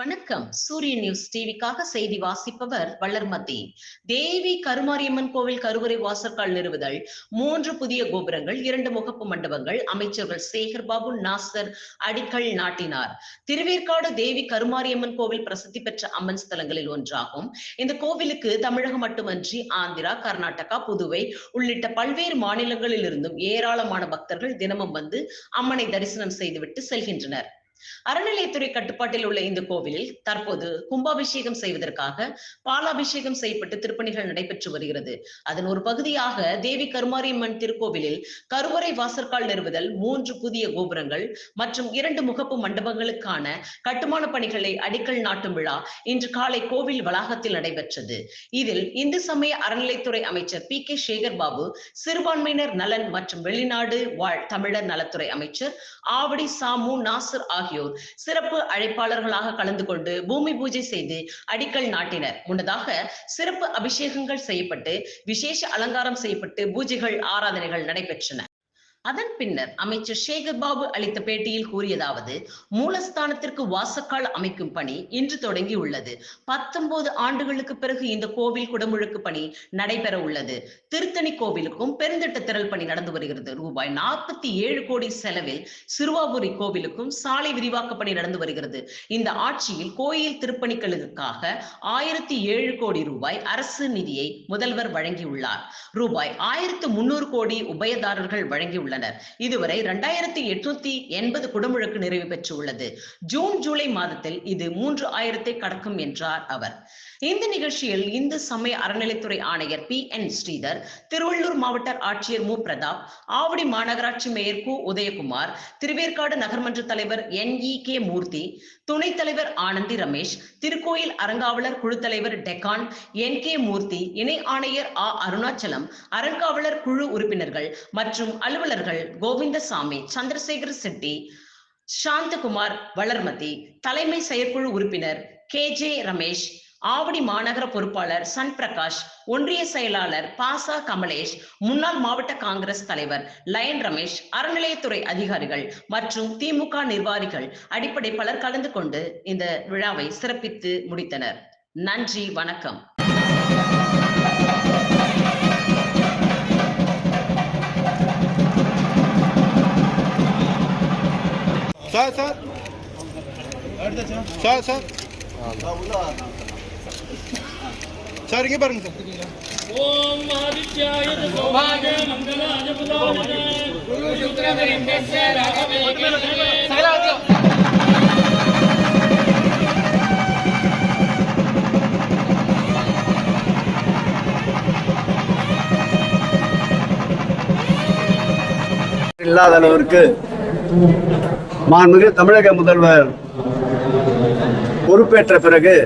வணக்கம். சூரிய நியூஸ் டிவிக்காக செய்தி வாசிப்பவர் வளர்மதி. தேவி கருமாரியம்மன் கோவில் கருவறை வாசற்கால் நிறுவுதல் மூன்று புதிய கோபுரங்கள் இரண்டு முகப்பு மண்டபங்கள் அமைச்சர்கள் சேகர் பாபு நாசர் அடிக்கல் நாட்டினார். திருவேற்காடு தேவி கருமாரியம்மன் கோவில் பிரசித்தி பெற்ற அம்மன் ஸ்தலங்களில் ஒன்றாகும். இந்த கோவிலுக்கு தமிழகம் மட்டுமன்றி ஆந்திரா கர்நாடகா புதுவை உள்ளிட்ட பல்வேறு மாநிலங்களில் இருந்தும் ஏராளமான பக்தர்கள் தினமும் வந்து அம்மனை தரிசனம் செய்துவிட்டு செல்கின்றனர். அறநிலையத்துறை கட்டுப்பாட்டில் உள்ள இந்த கோவிலில் தற்போது கும்பாபிஷேகம் செய்வதற்காக பாலாபிஷேகம் செய்யப்பட்டு திருப்பணிகள் நடைபெற்று வருகிறது. அதன் ஒரு பகுதியாக தேவி கருமாரியம்மன் திருக்கோவிலில் கருவறை வாசற்கால் நிறுவுதல் மூன்று புதிய கோபுரங்கள் மற்றும் இரண்டு முகப்பு மண்டபங்களுக்கான கட்டுமான பணிகளை அடிக்கல் நாட்டும் விழா இன்று காலை கோவில் வளாகத்தில் நடைபெற்றது. இதில் இந்து சமய அறநிலைத்துறை அமைச்சர் பி கே சேகர் பாபு சிறுபான்மையினர் நலன் மற்றும் வெளிநாடு வாழ் தமிழர் நலத்துறை அமைச்சர் ஆவடி சாமு நாசர் ஆகியோர் சிறப்பு அழைப்பாளர்களாக கலந்து கொண்டு பூமி பூஜை செய்து அடிக்கல் நாட்டினர். முன்னதாக சிறப்பு அபிஷேகங்கள் செய்யப்பட்டு விசேஷ அலங்காரம் செய்யப்பட்டு பூஜைகள் ஆராதனைகள் நடைபெற்றன. அதன் பின்னர் அமைச்சர் சேகர்பாபு அளித்த பேட்டியில் கூறியதாவது மூலஸ்தானத்திற்கு வாசக்கால் அமைக்கும் பணி இன்று தொடங்கி உள்ளது. பத்தொன்பது ஆண்டுகளுக்கு பிறகு இந்த கோவில் குடமுழுக்கு பணி நடைபெற உள்ளது. திருத்தணி கோவிலுக்கும் பெருந்திட்ட திரள் பணி நடந்து வருகிறது. ரூபாய் நாற்பத்தி ஏழு கோடி செலவில் சிறுவாபுரி கோவிலுக்கும் சாலை விரிவாக்க பணி நடந்து வருகிறது. இந்த ஆட்சியில் கோயில் திருப்பணிகளுக்காக ஆயிரத்தி ஏழு கோடி ரூபாய் அரசு நிதியை முதல்வர் வழங்கியுள்ளார். ரூபாய் ஆயிரத்து முன்னூறு கோடி உபயதாரர்கள் வழங்கியுள்ளார் வழங்கியுள்ளனர் இதுவரை இரண்டாயிரத்தி எட்நூத்தி எண்பது குடமுழக்கு நிறைவு பெற்றுள்ளது. ஜூன் ஜூலை மாதத்தில் இது மூன்று ஆயிரத்தை கடக்கும் என்றார் அவர். இந்த நிகழ்ச்சியில் இந்து சமய அறநிலைத்துறை ஆணையர் பி என் ஸ்ரீதர் திருவள்ளூர் மாவட்ட ஆட்சியர் மு. பிரதாப் ஆவடி மாநகராட்சி மேயர் கு. உதயகுமார் திருவேற்காடு நகர்மன்ற தலைவர் என். இ. கே. மூர்த்தி துணைத் தலைவர் ஆனந்தி ரமேஷ் திருக்கோயில் அறங்காவலர் குழு தலைவர் டெக்கான் என். கே. மூர்த்தி இணை ஆணையர் ஆ. அருணாச்சலம் அறங்காவலர் குழு உறுப்பினர்கள் மற்றும் அலுவலர்கள் கோவிந்தசாமி சந்திரசேகர் செட்டி சாந்தகுமார் வளர்மதி தலைமை செயற்குழு உறுப்பினர் கே ஜே ரமேஷ் ஆவடி மாநகர பொறுப்பாளர் சன் பிரகாஷ் ஒன்றிய செயலாளர் பாசா கமலேஷ் முன்னாள் மாவட்ட காங்கிரஸ் தலைவர் லயன் ரமேஷ் அறநிலையத்துறை அதிகாரிகள் மற்றும் திமுக நிர்வாகிகள் அடிப்படை பலர் கலந்து கொண்டு இந்த விழாவை சிறப்பித்து முடித்தனர். நன்றி வணக்கம். Sir sir. Sir sir. Sir இங்கே பாருங்க சார். ஓம் மகாதித்யாய சௌபாகிய மங்களாய புதாய குரு சுக்ரவரிந்தஸ்ய ராகவேகே இல்லாத அளவிற்கு மாண்புமிகு தமிழக முதல்வர் பொறுப்பேற்ற பிறகு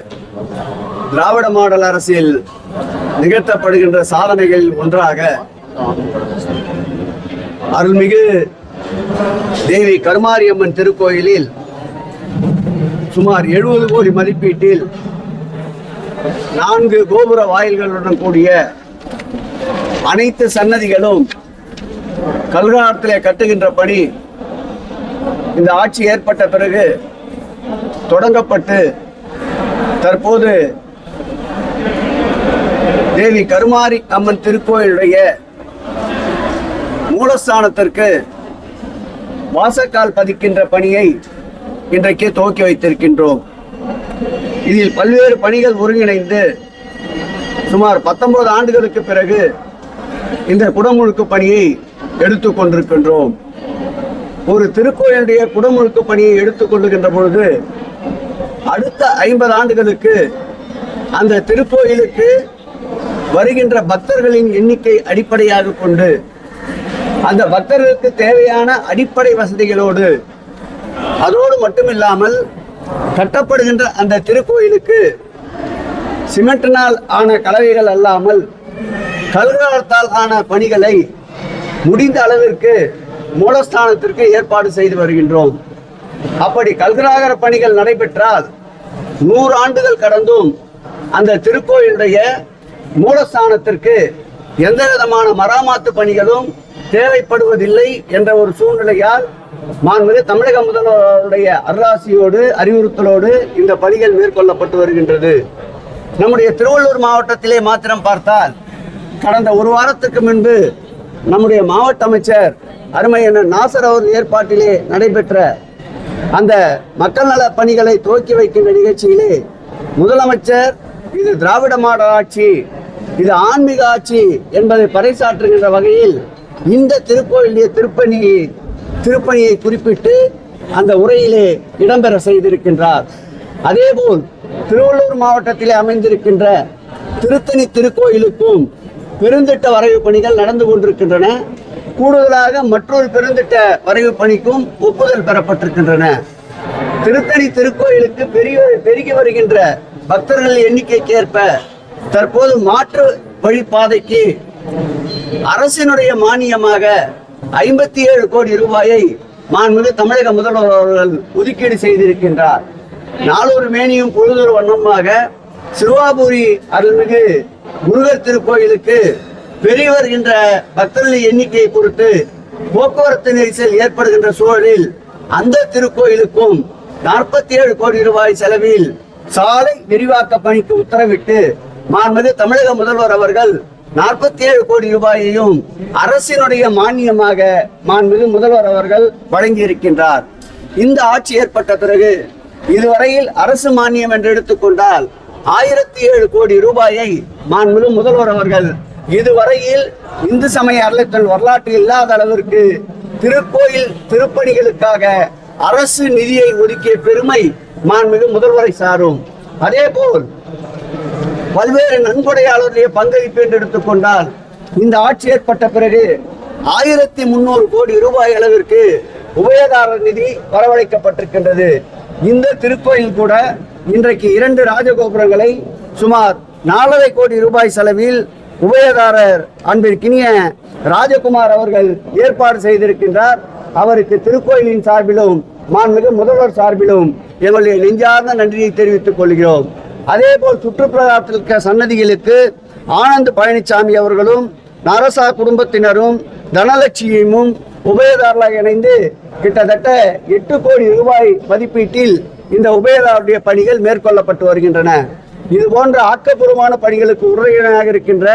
திராவிட மாடல் அரசில் நிகழ்த்தப்படுகின்ற சாதனைகளில் ஒன்றாக அருள்மிகு தேவி கருமாரியம்மன் திருக்கோயிலில் சுமார் எழுபது கோடி மதிப்பீட்டில் நான்கு கோபுர வாயில்களுடன் கூடிய அனைத்து சன்னதிகளும் கல்காலத்திலே கட்டுகின்ற பணி இந்த ஆட்சி ஏற்பட்ட பிறகு தொடங்கப்பட்டு தற்போது தேவி கருமாரி அம்மன் திருக்கோயிலுடைய மூலஸ்தானத்திற்கு வாசக்கால் பதிக்கின்ற பணியை இன்றைக்கு துவக்கி வைத்திருக்கின்றோம். இதில் பல்வேறு பணிகள் ஒருங்கிணைந்து சுமார் பத்தொன்பது ஆண்டுகளுக்கு பிறகு இந்த குடமுழுக்கு பணியை எடுத்துக் கொண்டிருக்கின்றோம் ஒரு திருக்கோயிலுடைய குடமுழுக்கு பணியை எடுத்துக்கொள்ளுகின்ற பொழுது அடுத்த ஐம்பது ஆண்டுகளுக்கு அந்த திருக்கோயிலுக்கு வருகின்ற பக்தர்களின் எண்ணிக்கை அடிப்படையாக கொண்டு அந்த பக்தர்களுக்கு தேவையான அடிப்படை வசதிகளோடு அதோடு மட்டுமில்லாமல் கட்டப்படுகின்ற அந்த திருக்கோயிலுக்கு சிமெண்டினால் ஆன கலவைகள் அல்லாமல் கல்கலத்தால் ஆன பணிகளை முடிந்த அளவிற்கு மூலஸ்தானத்திற்கு ஏற்பாடு செய்து வருகின்றோம். அப்படி கல்கராகர பணிகள் நடைபெற்றால் நூறு ஆண்டுகள் கடந்தும் அந்த திருக்கோயிலுடைய மூலஸ்தானத்திற்கு எந்த விதமான மராமாத்து பணிகளும் தேவைப்படுவதில்லை என்ற ஒரு சூழ்நிலையால் மாண்புமிகு தமிழக முதல்வருடைய அருளாசியோடு அறிவுறுத்தலோடு இந்த பணிகள் மேற்கொள்ளப்பட்டு வருகின்றது. நம்முடைய திருவள்ளூர் மாவட்டத்திலே மாத்திரம் பார்த்தால் கடந்த ஒரு வாரத்துக்கு முன்பு நம்முடைய மாவட்ட அமைச்சர் அருமையான நாசர் அவர் ஏற்பாட்டிலே நடைபெற்ற அந்த மக்கள் நல பணிகளை துவக்கி வைக்கின்ற நிகழ்ச்சியிலே முதலமைச்சர் இது திராவிட மாடல் ஆட்சி இது ஆன்மீக ஆட்சி என்பதை பறைசாற்றுகின்ற வகையில் இந்த திருக்கோயிலுடைய திருப்பணி திருப்பணியை குறிப்பிட்டு அந்த உரையிலே இடம்பெற செய்திருக்கின்றார். அதேபோல் திருவள்ளூர் மாவட்டத்திலே அமைந்திருக்கின்ற திருத்தணி திருக்கோயிலுக்கும் பெருந்திட்ட வரைவு பணிகள் நடந்து கொண்டிருக்கின்றன. கூடுதலாக மற்றொரு பெருந்திட்ட வரைவு பணிக்கும் ஒப்புதல் பெறப்பட்டிருக்கின்றன. திருத்தணி திருக்கோயிலுக்கு பெரிய பெருகி வருகின்ற பக்தர்கள் எண்ணிக்கைக்கு ஏற்ப தற்போது மாற்று வழிப்பாதைக்கு அரசினுடைய மானியமாக ஐம்பத்தி ஏழு கோடி ரூபாயை மாண்புமிகு தமிழக முதல்வர் அவர்கள் ஒதுக்கீடு செய்திருக்கின்றார். நாளொரு மேனியும் பொழுதொரு வண்ணமாக சிறுவாபுரி அருள்மிகு முருகர் திருக்கோயிலுக்கு பெரிய வருகின்ற பக்தர்களின் எண்ணிக்கையை பொறுத்து போக்குவரத்து நெரிசல் ஏற்படுகின்ற சூழலில் அந்த திருக்கோயிலுக்கும் நாற்பத்தி ஏழு கோடி ரூபாய் செலவில் சாலை விரிவாக்க பணிக்கு உத்தரவிட்டு மாண்புமிகு தமிழக முதல்வர் அவர்கள் நாற்பத்தி ஏழு கோடி ரூபாயையும் அரசினுடைய மானியமாக மாண்புமிகு முதல்வர் அவர்கள் வழங்கியிருக்கின்றார். இந்த ஆட்சி ஏற்பட்ட பிறகு இதுவரையில் அரசு மானியம் என்று எடுத்துக்கொண்டால் ஆயிரத்தி ஏழு கோடி ரூபாயை மாண்புமிகு முதல்வர் அவர்கள் இதுவரையில் இந்து சமய அறத்தல் வரலாற்று இல்லாத அளவிற்கு திருக்கோயில் திருப்பணிகளுக்காக அரசு நிதியை ஒதுக்கிய பெருமை மாண்புமிகு முதல்வரை சாரும். அதேபோல் பல்வேறு நன்கொடையாளருடைய பங்களிப்பு என்று எடுத்துக்கொண்டால் இந்த ஆட்சி ஏற்பட்ட பிறகு ஆயிரத்தி முன்னூறு கோடி ரூபாய் அளவிற்கு உபயதாரர் நிதி வரவழைக்கப்பட்டிருக்கின்றது. இந்த திருக்கோயில் கூட இன்றைக்கு இரண்டு ராஜகோபுரங்களை சுமார் நாலரை கோடி ரூபாய் செலவில் உபயதாரர் அன்பிற்கினிய ராஜகுமார் அவர்கள் ஏற்பாடு செய்திருக்கின்றார். அவருக்கு திருக்கோயிலின் சார்பிலும் மாண்புமிகு முதல்வர் சார்பிலும் எங்களுடைய நெஞ்சார்ந்த நன்றியை தெரிவித்துக் கொள்கிறோம். அதேபோல் சுற்றுப்பிரகாரத்தில் சன்னதிகளுக்கு ஆனந்த் பழனிசாமி அவர்களும் நரசா குடும்பத்தினரும் தனலட்சுமியும் உபயதாரர்களாக இணைந்து கிட்டத்தட்ட எட்டு கோடி ரூபாய் மதிப்பீட்டில் இந்த உபயதாருடைய பணிகள் மேற்கொள்ளப்பட்டு வருகின்றன. இது போன்ற ஆக்கப்பூர்வமான பணிகளுக்கு உறுதியாக இருக்கின்ற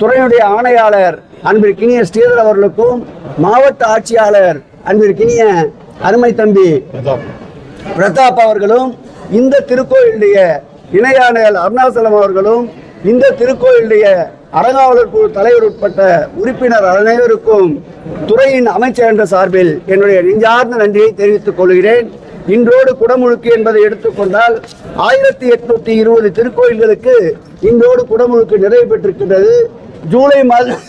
துறையுடைய ஆணையாளர் அன்பிற்கினிய ஸ்ரீதர் அவர்களுக்கும் மாவட்ட ஆட்சியாளர் அன்பிற்கினிய அருமை தம்பி பிரதாப் அவர்களும் இந்த திருக்கோயிலுடைய இணையாணையர் அருணாசலம் அவர்களும் இந்த திருக்கோயிலுடைய அறங்காவலர் குழு தலைவர் உட்பட்ட உறுப்பினர் அனைவருக்கும் துறையின் அமைச்சர் என்ற சார்பில் என்னுடைய நெஞ்சார்ந்த நன்றியை தெரிவித்துக் கொள்கிறேன். இன்றோடு குடமுழுக்கு என்பதை எடுத்துக்கொண்டால் ஆயிரத்தி எட்நூத்தி இருபது திருக்கோயில்களுக்கு இன்றோடு குடமுழுக்கு நிறைவு பெற்றிருக்கின்றது. ஜூலை மாதம்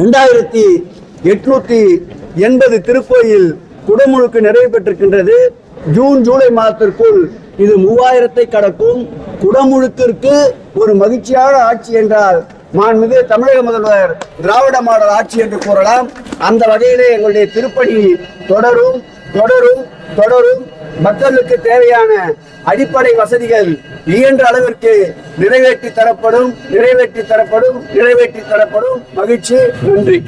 ரெண்டாயிரத்தி எட்நூத்தி எண்பது திருக்கோயில் குடமுழுக்கு நிறைவு பெற்றிருக்கின்றது. ஜூன் ஜூலை மாதத்திற்குள் இது மூவாயிரத்தை கடக்கும். குடமுழுக்கிற்கு ஒரு மகிழ்ச்சியான ஆட்சி என்றால் மாண்புமிகு தமிழக முதல்வர் திராவிட மாடல் ஆட்சி என்று கூறலாம். அந்த வகையிலே எங்களுடைய திருப்பணி தொடரும். தொடரும் தொடரும். மக்களுக்கு தேவையான அடிப்படை வசதிகள் இயன்ற அளவிற்கு நிறைவேற்றி தரப்படும் நிறைவேற்றி தரப்படும் நிறைவேற்றி தரப்படும். மகிழ்ச்சி நன்றி.